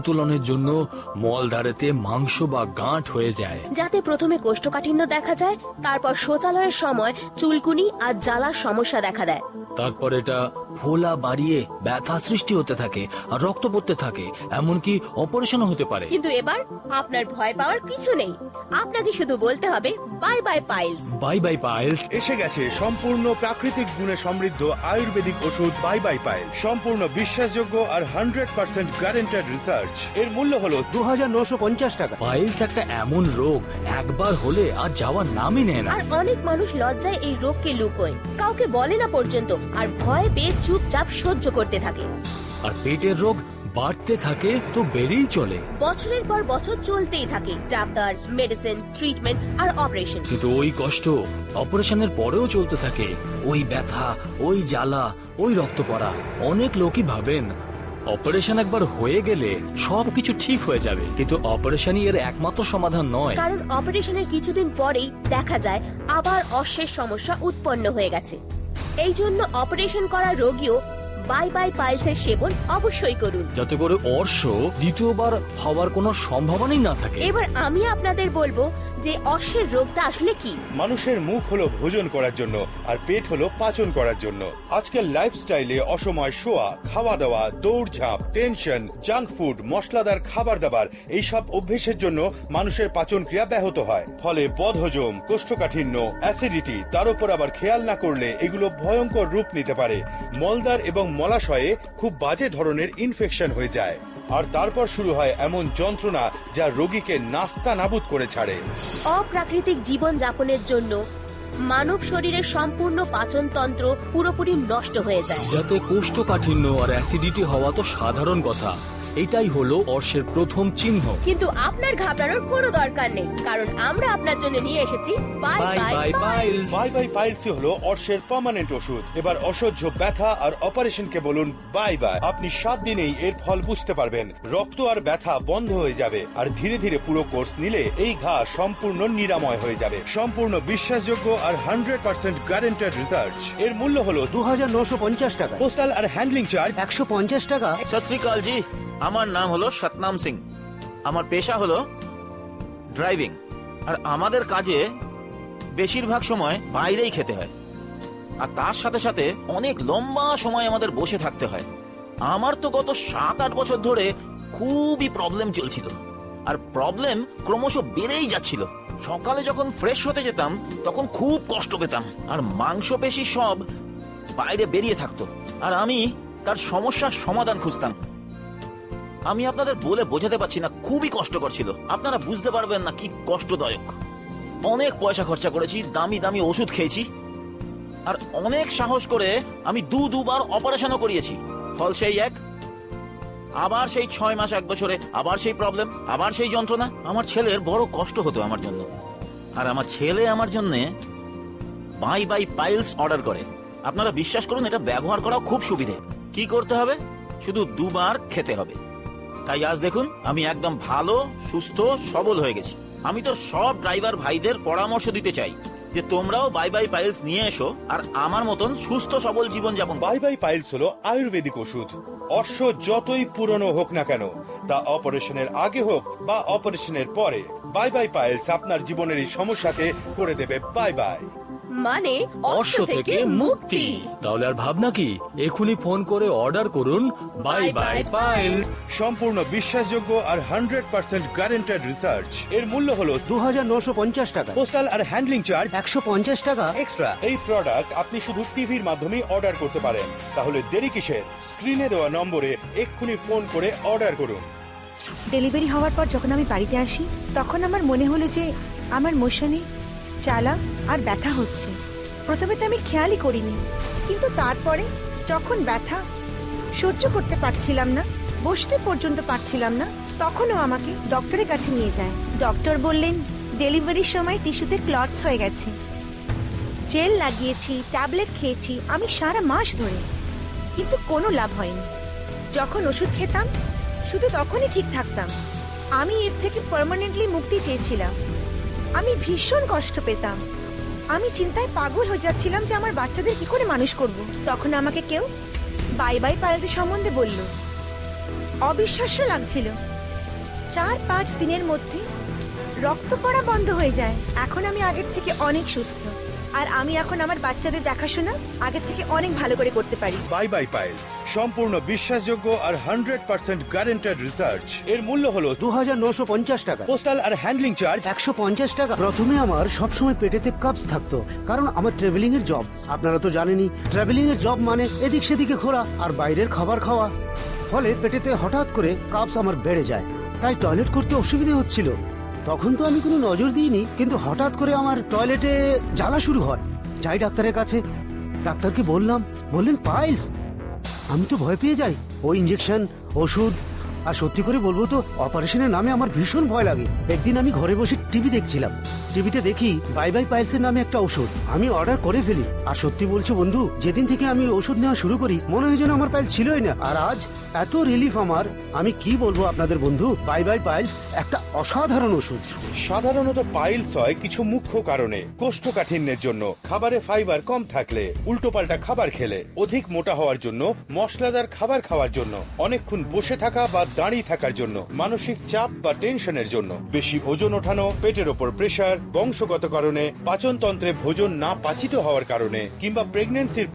উত্তোলনের জন্য মলদারেতে মাংস বা গাঁট হয়ে যায়। যাতে প্রথমে কোষ্ঠকাঠিন্য দেখা যায় তারপর শৌচালয়ের সময় চুলকুনি আর জ্বালার সমস্যা দেখা দেয়। তারপর এটা ফোলা বাড়িয়ে ব্যথা সৃষ্টি হতে থাকে আর রক্ত পড়তে থাকে এমনকি অপারেশনও হতে পারে। কিন্তু এবার আপনার ভয় পাওয়ার কিছু নেই। আপনাকে শুধু বলতে হবে bye bye piles bye bye piles এসে গেছে সম্পূর্ণ প্রাকৃতিক গুণে সমৃদ্ধ আয়ুর্বেদিক ওষুধ বাই বাই পাইল সম্পূর্ণ বিশ্বাসযোগ্য আর হান্ড্রেড পার্সেন্ট গ্যারেন্টেড রিসার্চ এর মূল্য হলো দু হাজার নশো পঞ্চাশ টাকা। পাইলস একটা এমন রোগ একবার হলে আর যাওয়ার নামই নেয় না। আর অনেক মানুষ লজ্জায় এই রোগকে লুকোয়। কাউকে বলে না পর্যন্ত আর ভয় পেয়ে চুপচাপ সহ্য করতে থাকে। আর পেটের রোগ বাড়তে থাকে তো বেড়েই চলে। বছরের পর বছর চলতেই থাকে। ডাক্তার মেডিসিন ট্রিটমেন্ট আর অপারেশন। কিন্তু ওই কষ্ট অপারেশনের পরেও চলতে থাকে। ওই ব্যথা ওই জ্বালা ওই রক্ত পড়া। অনেক লোকই ভাবেন অপারেশন একবার হয়ে গেলে সবকিছু ঠিক হয়ে যাবে। কিন্তু অপারেশনই এর একমাত্র সমাধান নয়। কারণ অপারেশনের কিছুদিন পরেই দেখা যায় আবার অশ্বের সমস্যা উৎপন্ন হয়ে গেছে। এই জন্য অপারেশন করা রোগীও বাই বাই পাইলসের সেবন অবশ্যই করুন। যাতে করে অর্শ দ্বিতীয়বার হওয়ার কোনো সম্ভাবনাই না থাকে। এবার আমি আপনাদের বলব যে অশ্বের রোগটা আসলে কি। মানুষের মুখ হলো ভোজন করার জন্য আর পেট হলো পাচন করার জন্য। আজকের লাইফস্টাইলে অসময় শোয়া খাওয়া দাওয়া দৌড়ঝাঁপ টেনশন জাঙ্ক ফুড মশলাদার খাবার দাবার এইসব অভ্যেসের জন্য মানুষের পাচন ক্রিয়া ব্যাহত হয়। ফলে বদহজম কোষ্ঠকাঠিন্য অ্যাসিডিটি তার উপর আবার খেয়াল না করলে এগুলো ভয়ঙ্কর রূপ নিতে পারে। মলদার এবং মলাশয়ে খুব বাজে ধরনের ইনফেকশন হয়ে যায়। আর তারপর শুরু হয় এমন যন্ত্রণা যা রোগীকে নাস্তা নাবুদ করে ছাড়ে। অপ্রাকৃতিক জীবন যাপনের জন্য মানব শরীরের সম্পূর্ণ পাচনতন্ত্র পুরোপুরি নষ্ট হয়ে যায়। যাতে কোষ্ঠকাঠিন্য আর অ্যাসিডিটি হওয়া তো সাধারণ কথা। এটাই হলো অর্শের প্রথম চিহ্ন। কিন্তু আপনার ঘাবড়ানোর কোনো দরকার নেই কারণ আমরা আপনার জন্য নিয়ে এসেছি bye bye bye bye piles piles bye bye পাইলসি হলো অর্শের পার্মানেন্ট ওষুধ। এবার অসহ্য ব্যথা আর অপারেশনকে বলুন বাই বাই আপনি সাত দিনেই এর ফল বুঝতে পারবেন। রক্ত আর ব্যথা বন্ধ হয়ে যাবে আর ধীরে ধীরে পুরো কোর্স নিলে এই ঘা সম্পূর্ণ নিরাময় হয়ে যাবে। সম্পূর্ণ বিশ্বাসযোগ্য আর হান্ড্রেড পার্সেন্ট গ্যারেন্টেড রিসার্চ এর মূল্য হলো দু হাজার নশো পঞ্চাশ টাকা। পোস্টাল আর হ্যান্ডলিং চার্জ একশো পঞ্চাশ টাকা। সত শ্রীকাল জি আমার নাম হলো সতনাম সিং। আমার পেশা হলো ড্রাইভিং। আর আমাদের কাজে বেশিরভাগ সময় বাইরেই খেতে হয়। আর তার সাথে সাথে অনেক লম্বা সময় আমাদের বসে থাকতে হয়। আমার তো গত সাত আট বছর ধরে খুবই প্রবলেম চলছিল। আর প্রবলেম ক্রমশ বেড়েই যাচ্ছিল। সকালে যখন ফ্রেশ হতে যেতাম, তখন খুব কষ্ট পেতাম। আর মাংসপেশি সব বাইরে বেরিয়ে থাকতো। আর আমি তার সমস্যার সমাধান খুঁজতাম। আমি আপনাদের বলে বোঝাতে পারছি না, খুবই কষ্টকর ছিল। আপনারা বুঝতে পারবেন না কি কষ্টদায়ক। অনেক পয়সা খরচা করেছি, দামি দামি ওষুধ খেয়েছি, আর অনেক সাহস করে আমি দু দুবার অপারেশনও করিয়েছি। ফল সেই এক, আবার সেই ছয় মাস এক বছরে, আবার সেই প্রবলেম আবার সেই যন্ত্রণা। আমার ছেলের বড় কষ্ট হতো আমার জন্য। আর আমার ছেলে আমার জন্য বাই বাই পাইলস অর্ডার করে। আপনারা বিশ্বাস করুন, এটা ব্যবহার করাও খুব সুবিধে। কি করতে হবে? শুধু দুবার খেতে হবে। তাই আজ দেখুন, আমি একদম ভালো, সুস্থ, সবল হয়ে গেছি। আমি তো সব ড্রাইভার ভাইদের পরামর্শ দিতে চাই যে তোমরাও বাই বাই পাইলস নিয়ে এসো আর আমার মতন সুস্থ, সবল জীবন যাপন বাই বাই পাইলস হলো আয়ুর্বেদিক ওষুধ। অশ্ব যতই পুরনো হোক না কেন, তা অপারেশনের আগে হোক বা অপারেশনের পরে বাই বাই পাইলস আপনার জীবনের এই সমস্যাকে করে দেবে বাই বাই মানে অর্শ থেকে মুক্তি। তাহলে আর ভাবনা কি? এখনই ফোন করে অর্ডার করুন। বাই বাই পাইলস সম্পূর্ণ বিশ্বাসযোগ্য আর হান্ড্রেড পার্সেন্ট গ্যারেন্টেড রিসার্চ এর মূল্য হলো দু হাজার নশো পঞ্চাশ টাকা। পোস্টাল আর হ্যান্ডলিং চার্জ একশো পঞ্চাশ টাকা। এক্সট্রা এই প্রোডাক্ট আপনি শুধু টিভির মাধ্যমে অর্ডার করতে পারেন। তাহলে দেরি কিসের? স্ক্রিনে দেওয়া নম্বরে এক্ষুনি ফোন করে অর্ডার করুন। ডেলিভারি হওয়ার পর যখন আমি বাড়িতে আসি তখন আমার মনে হলো যে আমার মোশনে চালা আর ব্যথা হচ্ছে। প্রথমে তো আমি খেয়ালই করিনি, কিন্তু তারপরে যখন ব্যথা, সহ্য করতে পারছিলাম না, বসতে পর্যন্ত পারছিলাম না, তখনও আমাকে ডক্টরের কাছে নিয়ে যায়। ডক্টর বললেন ডেলিভারির সময় টিস্যুতে ক্লটস হয়ে গেছে। জেল লাগিয়েছি, ট্যাবলেট খেয়েছি, আমি সারা মাস ধরে। কিন্তু কোনো লাভ হয়নি। যখন ওষুধ খেতাম, শুধু তখনই ঠিক থাকতাম। আমি এর থেকে পার্মানেন্টলি মুক্তি চেয়েছিলাম। আমি ভীষণ কষ্ট পেতাম। আমি চিন্তায় পাগল হয়ে যাচ্ছিলাম যে আমার বাচ্চাদের কি করে মানুষ করব। তখন আমাকে কেউ বাই বাই পায়েলসের সম্বন্ধে বলল। অবিশ্বাস্য লাগছিল। চার পাঁচ দিনের মধ্যে রক্ত পড়া বন্ধ হয়ে যায়। এখন আমি আগের থেকে অনেক সুস্থ। আর আমি এখন আমার বাচ্চাদের দেখাশোনা আগের থেকে অনেক ভালো করে করতে পারি। বাই বাই পাইলস সম্পূর্ণ বিশ্বাসযোগ্য আর হান্ড্রেড পার্সেন্ট গ্যারেন্টেড রিসার্চ এর মূল্য হলো দু হাজার নশো পঞ্চাশ টাকা। পোস্টাল আর হ্যান্ডলিং চার্জ একশো পঞ্চাশ টাকা। প্রথমে আমার সবসময় পেটেতে কাপস থাকতো কারণ আমার ট্রাভেলিং এর জব আপনারা তো জানেনই ট্রাভেলিং এর জব মানে এদিক সেদিকে ঘোরা আর বাইরের খাবার খাওয়া। ফলে পেটেতে হঠাৎ করে কাপস আমার বেড়ে যায়। তাই টয়লেট করতে অসুবিধা হচ্ছিল। তখন তো আমি কোনো নজর দিইনি কিন্তু হঠাৎ করে আমার টয়লেটে জ্বালা শুরু হয়। যাই ডাক্তারের কাছে ডাক্তারকে বললাম বললেন পাইলস আমি তো ভয় পেয়ে যাই। ওই ইঞ্জেকশন ওষুধ, আর সত্যি করে বলব তো অপারেশনের নামে আমার ভীষণ ভয় লাগে। একদিন আমি ঘরে বসে টিভি দেখছিলাম। টিভিতে দেখি বাই বাই পাইলসের নামে একটা ওষুধ আমি অর্ডার করে ফেলি। আর সত্যি বলছো বন্ধু, যেদিন থেকে আমি ওষুধ নেওয়া শুরু করি, মনে হয় যেন আমার পাইল ছিলই না। আর আজ এত রিলিফ আমার। আমি কি বলব আপনাদের বন্ধু? বাই বাই পাইলস একটা অসাধারণ ওষুধ সাধারণত পাইলস হয় কিছু মুখ্য কারণে, কোষ্ঠকাঠিন্যের জন্য। খাবারে ফাইবার কম থাকলে, উল্টোপাল্টা খাবার খেলে, অধিক মোটা হওয়ার জন্য, মশলাদার খাবার খাওয়ার জন্য, অনেকক্ষণ বসে থাকা বা দাঁড়িয়ে থাকার জন্য, মানসিক চাপ বা টেনশনের জন্য। বেশি ওজন ওঠানো, পেটের ওপর প্রেশার বংশগত কারণে পাচনতন্ত্রে ভোজন না পাচিত হওয়ার কারণে কিংবা প্রেগনেন্সির